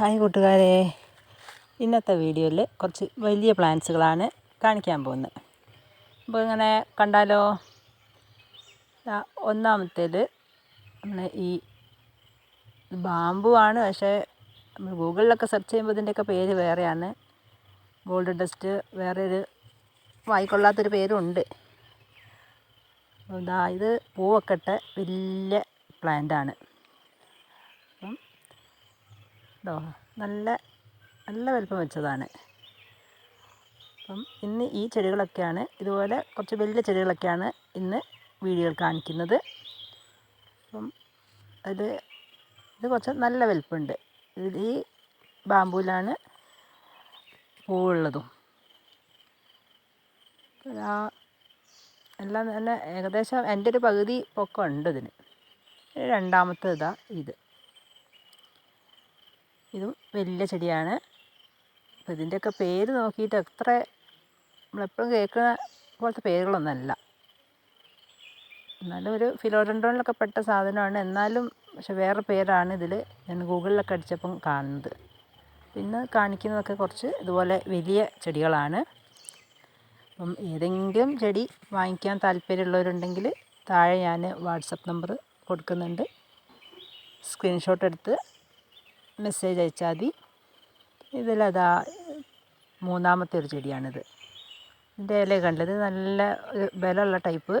Hi കൂട്ടുകാരെ. ഇന്നത്തെ വീഡിയോയിൽ കുറച്ച് വലിയ പ്ലാന്റ്സുകളാണ് കാണിക്കാൻ പോകുന്നത്. അപ്പോൾ ഇങ്ങനെ കണ്ടാലോ? ഒന്നാമത്തേത് നമ്മുടെ ഈ ബാമ്പു ആണ്. പക്ഷേ നമ്മൾ ഗൂഗിളിലൊക്കെ സെർച്ച് ചെയ്യുമ്പോൾ ഇതിന്റെയൊക്കെ പേര് വേറെയാണ്. ഗോൾഡ് ഡസ്റ്റ് വേറെ ഒരു വായിക്കൊള്ളാത്തൊരു പേരുണ്ട്. ഇതാ ഇത് പൂവൊക്കെ ഇട്ട വലിയ പ്ലാന്റാണ്. കേട്ടോ നല്ല നല്ല വലിപ്പം വെച്ചതാണ്. അപ്പം ഇന്ന് ഈ ചെടികളൊക്കെയാണ് ഇതുപോലെ കുറച്ച് വലിയ ചെടികളൊക്കെയാണ് ഇന്ന് വീഡിയോയിൽ കാണിക്കുന്നത്. അപ്പം അത് ഇത് കുറച്ച് നല്ല വലിപ്പമുണ്ട്. ഈ ബാമ്പൂലാണ് പൂവുള്ളതും. എല്ലാം തന്നെ ഏകദേശം എന്റെ ഒരു പകുതി പൊക്കം ഉണ്ട് ഇതിന് രണ്ടാമത്തെ ഇതാ. ഇത് വലിയ ചെടിയാണ്. അപ്പോൾ ഇതിന്റെയൊക്കെ പേര് നോക്കിയിട്ട് എത്ര നമ്മളെപ്പോഴും കേൾക്കുന്ന പോലത്തെ പേരുകളൊന്നുമല്ല എന്നാലും ഒരു ഫിലോഡൻഡ്രോണിലൊക്കെ പെട്ട സാധനമാണ്. എന്നാലും പക്ഷെ വേറെ പേരാണ് ഇതിൽ ഞാൻ ഗൂഗിളിലൊക്കെ അടിച്ചപ്പം കാണുന്നത്. പിന്നെ കാണിക്കുന്നതൊക്കെ കുറച്ച് ഇതുപോലെ വലിയ ചെടികളാണ്. അപ്പം ഏതെങ്കിലും ചെടി വാങ്ങിക്കാൻ താല്പര്യമുള്ളവരുണ്ടെങ്കിൽ താഴെ ഞാൻ വാട്സപ്പ് നമ്പർ കൊടുക്കുന്നുണ്ട്. സ്ക്രീൻഷോട്ട് എടുത്ത് മെസ്സേജ് അയച്ചാൽ മതി. ഇതിലതാ മൂന്നാമത്തെ ഒരു ചെടിയാണിത്. ഇതിന്റെ ഇല കണ്ടത് നല്ല ബലമുള്ള ടൈപ്പ്.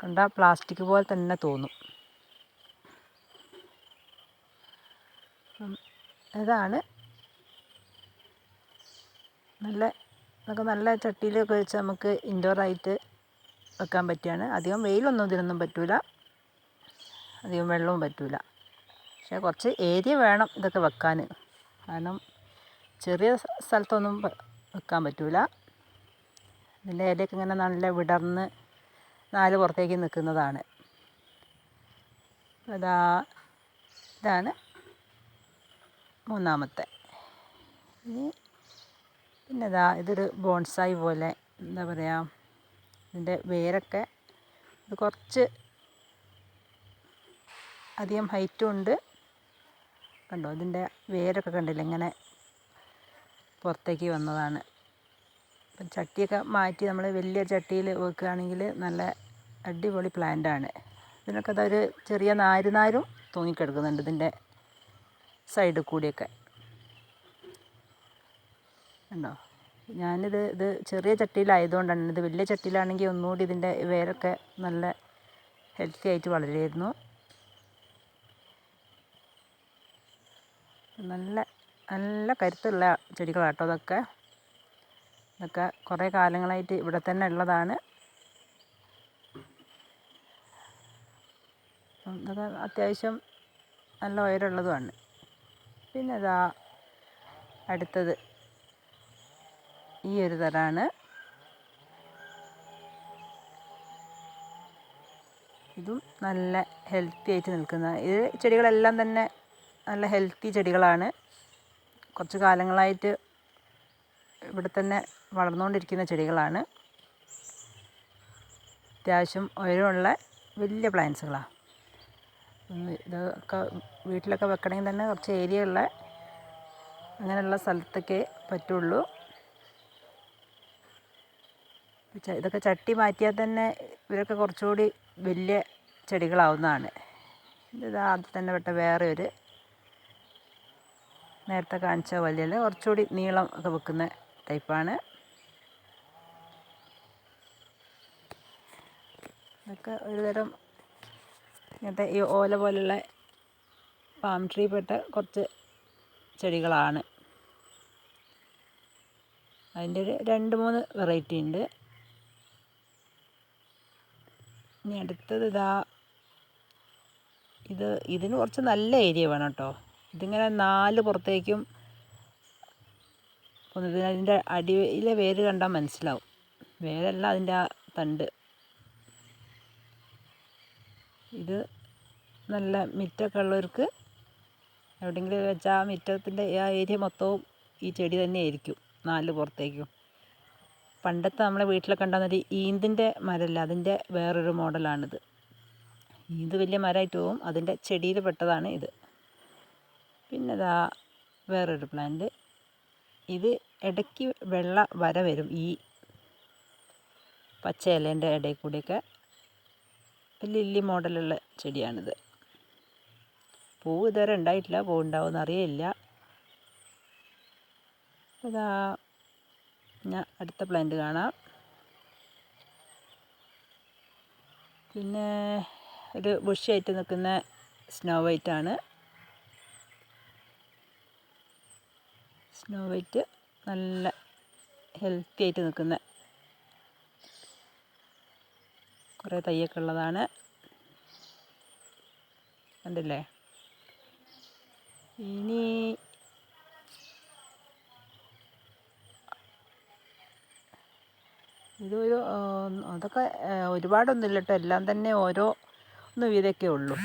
കണ്ട പ്ലാസ്റ്റിക് പോലെ തന്നെ തോന്നും. ഇതാണ്. നല്ല നമുക്ക് നല്ല ചട്ടിയിലൊക്കെ വെച്ച് നമുക്ക് ഇൻഡോറായിട്ട് വെക്കാൻ പറ്റിയാണ് അധികം വെയിലൊന്നും ഇതിനൊന്നും പറ്റില്ല അധികം വെള്ളവും പറ്റില്ല പക്ഷേ കുറച്ച് ഏരിയ വേണം ഇതൊക്കെ വെക്കാൻ. കാരണം ചെറിയ സ്ഥലത്തൊന്നും വെക്കാൻ പറ്റില്ല ഇതിന്റെ ഇലയൊക്കെ ഇങ്ങനെ നല്ല വിടർന്ന് നാല് പുറത്തേക്ക് നിൽക്കുന്നതാണ്. അതാ ഇതാണ് മൂന്നാമത്തെ. ഇനി പിന്നെ ഇതാ ഇതൊരു ബോൺസായി പോലെ എന്താ പറയുക ഇതിന്റെ വേരൊക്കെ ഇത് കുറച്ച് അധികം ഹൈറ്റും ഉണ്ട്. കണ്ടോ? ഇതിന്റെ വേരൊക്കെ കണ്ടില്ലേ? ഇങ്ങനെ പുറത്തേക്ക് വന്നതാണ്. അപ്പം ചട്ടിയൊക്കെ മാറ്റി നമ്മൾ വലിയ ചട്ടിയിൽ വെക്കുകയാണെങ്കിൽ നല്ല അടിപൊളി പ്ലാന്റാണ് ഇതിനൊക്കെ അതൊരു ചെറിയ നാര് നാരും തൂങ്ങിക്കിടക്കുന്നുണ്ട് ഇതിന്റെ സൈഡിൽ കൂടിയൊക്കെ. ഉണ്ടോ ഞാനിത് ഇത് ചെറിയ ചട്ടിയിലായതുകൊണ്ടാണ് ഇത് വലിയ ചട്ടിയിലാണെങ്കിൽ ഒന്നുകൂടി ഇതിന്റെ വേരൊക്കെ നല്ല ഹെൽത്തി ആയിട്ട് വളരുമായിരുന്നു. നല്ല നല്ല കരുത്തുള്ള ചെടികളാട്ടോ അതൊക്കെ. ഇതൊക്കെ കുറേ കാലങ്ങളായിട്ട് ഇവിടെ തന്നെ ഉള്ളതാണ്. ഇതൊക്കെ അത്യാവശ്യം നല്ല ഉയരമുള്ളതുമാണ്. പിന്നെ ഇതാ അടുത്തത് ഈ ഒരു തരാണ്. ഇതും നല്ല ഹെൽത്തി ആയിട്ട് നിൽക്കുന്ന ഇത് ചെടികളെല്ലാം തന്നെ നല്ല ഹെൽത്തി ചെടികളാണ്. കുറച്ച് കാലങ്ങളായിട്ട് ഇവിടെ തന്നെ വളർന്നുകൊണ്ടിരിക്കുന്ന ചെടികളാണ്. അത്യാവശ്യം ഉയരമുള്ള വലിയ പ്ലാന്റ്സുകളാണ് ഇതൊക്കെ വീട്ടിലൊക്കെ വെക്കണമെങ്കിൽ തന്നെ കുറച്ച് ഏരിയ ഉള്ള അങ്ങനെയുള്ള സ്ഥലത്തൊക്കെ പറ്റുള്ളൂ. ഇതൊക്കെ ചട്ടി മാറ്റിയാൽ തന്നെ ഇവരൊക്കെ കുറച്ചുകൂടി വലിയ ചെടികളാവുന്നതാണ്. ഇത് ആദ്യം തന്നെ പെട്ട വേറെ ഒരു നേരത്തെ കാണിച്ച വലിയ കുറച്ചുകൂടി നീളം ഒക്കെ വെക്കുന്ന ടൈപ്പാണ്. ഇതൊക്കെ ഒരുതരം ഇങ്ങനത്തെ ഈ ഓല പോലുള്ള പാം ട്രീ പെട്ട കുറച്ച് ചെടികളാണ്. അതിന്റെ ഒരു രണ്ട് മൂന്ന് വെറൈറ്റി ഉണ്ട്. ഇനി അടുത്തത് ഇതാ ഇത് ഇതിന് കുറച്ച് നല്ല ഏരിയ വേണം കേട്ടോ. ഇതിങ്ങനെ നാല് പുറത്തേക്കും അതിന്റെ അടിയിലെ വേര് കണ്ടാൽ മനസ്സിലാവും. വേരല്ല അതിന്റെ ആ തണ്ട്. ഇത് നല്ല മിറ്റമൊക്കെ ഉള്ളവർക്ക് എവിടെയെങ്കിലും വെച്ചാൽ ആ മിറ്റത്തിന്റെ ആ ഏരിയ മൊത്തവും ഈ ചെടി തന്നെ ആയിരിക്കും നാല് പുറത്തേക്കും. പണ്ടത്തെ നമ്മളെ വീട്ടിലൊക്കെ ഉണ്ടാകുന്ന ഈന്തിന്റെ മരമല്ല അതിന്റെ വേറൊരു മോഡലാണിത്. ഈന്ത് വലിയ മരമായിട്ട് പോവും അതിന്റെ ചെടിയിൽ പെട്ടതാണ് ഇത്. പിന്നെ ഇതാ വേറൊരു പ്ലാന്റ് ഇത് ഇടയ്ക്ക് വെള്ള വര വരും ഈ പച്ച ഇലേന്റെ ഇടയിൽ കൂടിയൊക്കെ ലില്ലി മോഡലുള്ള ചെടിയാണിത്. പൂവ് ഇതുവരെ ഉണ്ടായിട്ടില്ല പൂ ഉണ്ടാവുമെന്ന് അറിയില്ല ഇതാ ഞാൻ അടുത്ത പ്ലാന്റ് കാണാം. പിന്നെ ഒരു ബുഷിയായിട്ട് നിൽക്കുന്ന സ്നോ വൈറ്റ് ആണ്. സ്നോ വൈറ്റ് നല്ല ഹെൽത്തി ആയിട്ട് നിൽക്കുന്ന കുറേ തയ്യൊക്കെ ഉള്ളതാണ്. കണ്ടില്ലേ? ഇനി ഇതൊരു അതൊക്കെ ഒരുപാടൊന്നുമില്ല കേട്ടോ. എല്ലാം തന്നെ ഓരോ ഒന്ന് വീതമൊക്കെ ഉള്ളൂ.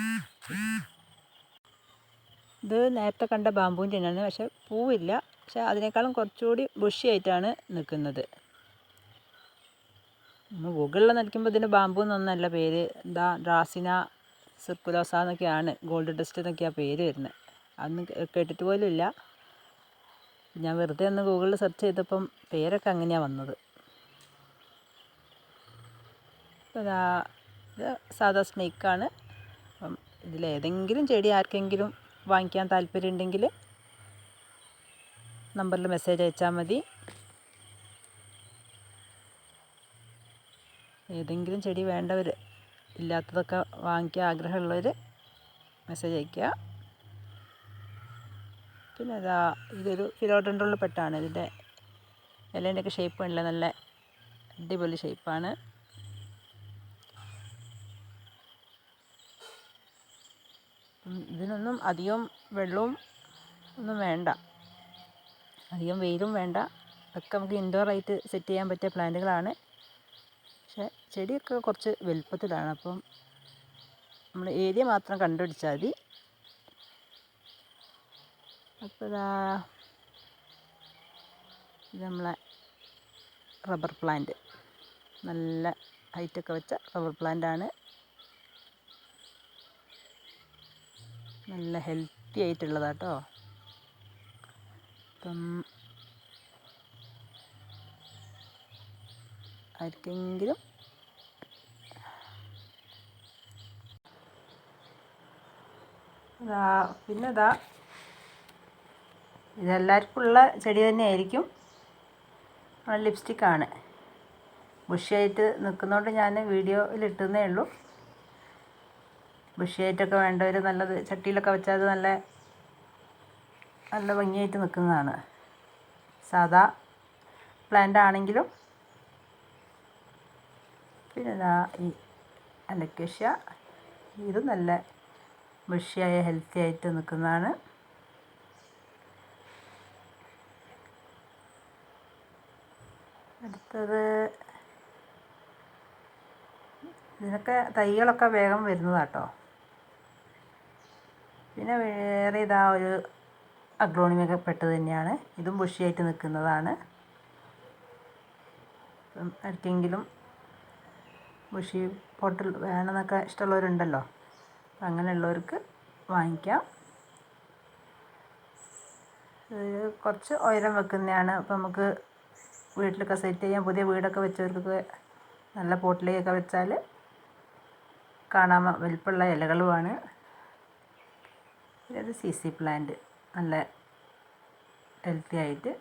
ഇത് നേരത്തെ കണ്ട ബാമ്പൂവിന്റെ തന്നെയാണ് പക്ഷെ പൂവില്ല. പക്ഷെ അതിനേക്കാളും കുറച്ചുകൂടി ബുഷിയായിട്ടാണ് നിൽക്കുന്നത്. ഗൂഗിളിൽ നിൽക്കുമ്പോൾ ഇതിന് ബാമ്പു എന്നൊന്നല്ല പേര്. എന്താ ഡ്രാസിന സിർക്കുലോസ എന്നൊക്കെയാണ് ഗോൾഡ് ഡസ്റ്റ് എന്നൊക്കെയാണ് പേര് വരുന്നത്. അന്ന് കേട്ടിട്ട് പോലും ഇല്ല. ഞാൻ വെറുതെ ഒന്ന് ഗൂഗിളിൽ സെർച്ച് ചെയ്തപ്പം പേരൊക്കെ അങ്ങനെയാണ് വന്നത്. സാധാ സ്നേക്കാണ് അപ്പം ഇതിലേതെങ്കിലും ചെടി ആർക്കെങ്കിലും വാങ്ങിക്കാൻ താല്പര്യമുണ്ടെങ്കിൽ നമ്പറിൽ മെസ്സേജ് അയച്ചാൽ മതി. ഏതെങ്കിലും ചെടി വേണ്ടവർ ഇല്ലാത്തതൊക്കെ വാങ്ങിക്കാൻ ആഗ്രഹമുള്ളവർ മെസ്സേജ് അയക്കുക പിന്നെ ഇതാ ഇതൊരു ഫിലോഡൻഡ്രോളിൽ പെട്ടാണ്. ഇതിന്റെ ഇലേന്റെയൊക്കെ ഷേപ്പ് ഉണ്ടല്ലോ നല്ല അടിപൊളി ഷേപ്പാണ് ഇതിനൊന്നും അധികം വെള്ളവും ഒന്നും വേണ്ട. അധികം വെയിലും വേണ്ട. ഒക്കെ നമുക്ക് ഇൻഡോർ ആയിട്ട് സെറ്റ് ചെയ്യാൻ പറ്റിയ പ്ലാന്റുകളാണ്. പക്ഷേ ചെടിയൊക്കെ കുറച്ച് വലുപ്പത്തിലാണ്. അപ്പം നമ്മൾ ഏരിയ മാത്രം കണ്ടുപിടിച്ചാൽ മതി. അപ്പോൾ ഇതാ ഇത് നമ്മളെ റബ്ബർ പ്ലാന്റ് നല്ല ഹൈറ്റൊക്കെ വെച്ച റബ്ബർ പ്ലാന്റാണ് നല്ല ഹെൽത്തി ആയിട്ടുള്ളതാട്ടോ. അപ്പം ആർക്കെങ്കിലും പിന്നെ ഇതാ ഇതെല്ലാവർക്കും ഉള്ള ചെടി തന്നെയായിരിക്കും. ലിപ്സ്റ്റിക്കാണ് ബുഷിയായിട്ട് നിൽക്കുന്നതുകൊണ്ട് ഞാൻ വീഡിയോയിൽ ഇട്ടുന്നേ ഉള്ളൂ. ബുഷിയായിട്ടൊക്കെ വേണ്ടവർ നല്ലത് ചട്ടിയിലൊക്കെ വെച്ചാൽ അത് നല്ല നല്ല ഭംഗിയായിട്ട് നിൽക്കുന്നതാണ് സാധാ പ്ലാന്റ് ആണെങ്കിലും പിന്നെ ഈ അലക്കേഷ്യ ഇത് നല്ല ബുഷിയായ ഹെൽത്തി ആയിട്ട് നിൽക്കുന്നതാണ് അടുത്തത് ഇതിനൊക്കെ തൈകളൊക്കെ വേഗം വരുന്നതാട്ടോ. പിന്നെ വേറെ ഇതാ ഒരു അഗ്രോണിമൊക്കെ പെട്ടത് തന്നെയാണ്. ഇതും ബുഷിയായിട്ട് നിൽക്കുന്നതാണ്. അപ്പം ആർക്കെങ്കിലും ബുഷി പോട്ടിൽ വേണമെന്നൊക്കെ ഇഷ്ടമുള്ളവരുണ്ടല്ലോ അങ്ങനെയുള്ളവർക്ക് വാങ്ങിക്കാം. കുറച്ച് ഉയരം വെക്കുന്നതാണ്. അപ്പം നമുക്ക് വീട്ടിലൊക്കെ സെറ്റ് ചെയ്യാൻ പുതിയ വീടൊക്കെ വെച്ചവർക്കൊക്കെ നല്ല പോട്ടിലേക്കൊക്കെ വെച്ചാൽ കാണാൻ വലിപ്പമുള്ള ഇലകളുമാണ്. ഇതൊരു സി സി പ്ലാന്റ് നല്ല ഹെൽത്തി ആയിട്ട്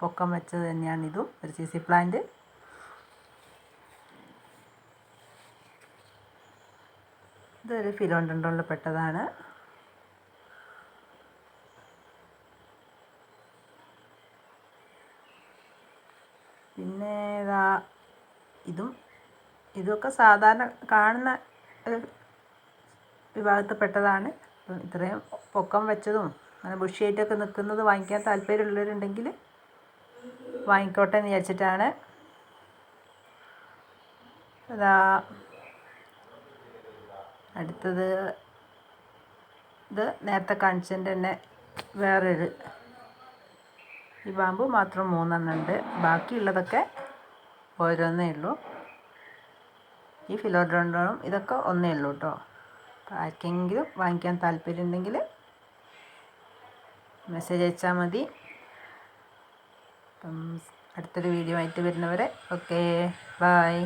പൊക്കം വെച്ചത് തന്നെയാണ് ഇതും. ഒരു സി സി പ്ലാന്റ്. ഇതൊരു ഫിലോണ്ടൻഡോളിൽ പെട്ടതാണ്. പിന്നെ ഇതാ ഇതും ഇതൊക്കെ സാധാരണ കാണുന്ന വിഭാഗത്തിൽപ്പെട്ടതാണ്. ഇത്രയും പൊക്കം വെച്ചതും അങ്ങനെ ബുഷിയായിട്ടൊക്കെ നിൽക്കുന്നത് വാങ്ങിക്കാൻ താല്പര്യമുള്ളവരുണ്ടെങ്കിൽ വാങ്ങിക്കോട്ടെ എന്ന് വിചാരിച്ചിട്ടാണ്. അതാ അടുത്തത് ഇത് നേരത്തെ കാണിച്ചതിന്റെ തന്നെ വേറൊരു ഈ ബാമ്പു മാത്രം മൂന്നെണ്ണം ഉണ്ട് ബാക്കിയുള്ളതൊക്കെ ഓരോന്നേ ഉള്ളൂ. ഈ ഫിലോഡ്രോണ്ടോണും ഇതൊക്കെ ഒന്നേ ഉള്ളൂ കേട്ടോ. ആർക്കെങ്കിലും വാങ്ങിക്കാൻ താല്പര്യമുണ്ടെങ്കിൽ മെസ്സേജ് അയച്ചാൽ മതി. അപ്പം അടുത്തൊരു വീഡിയോ ആയിട്ട് വരുന്നവരെ ഓക്കേ ബായ്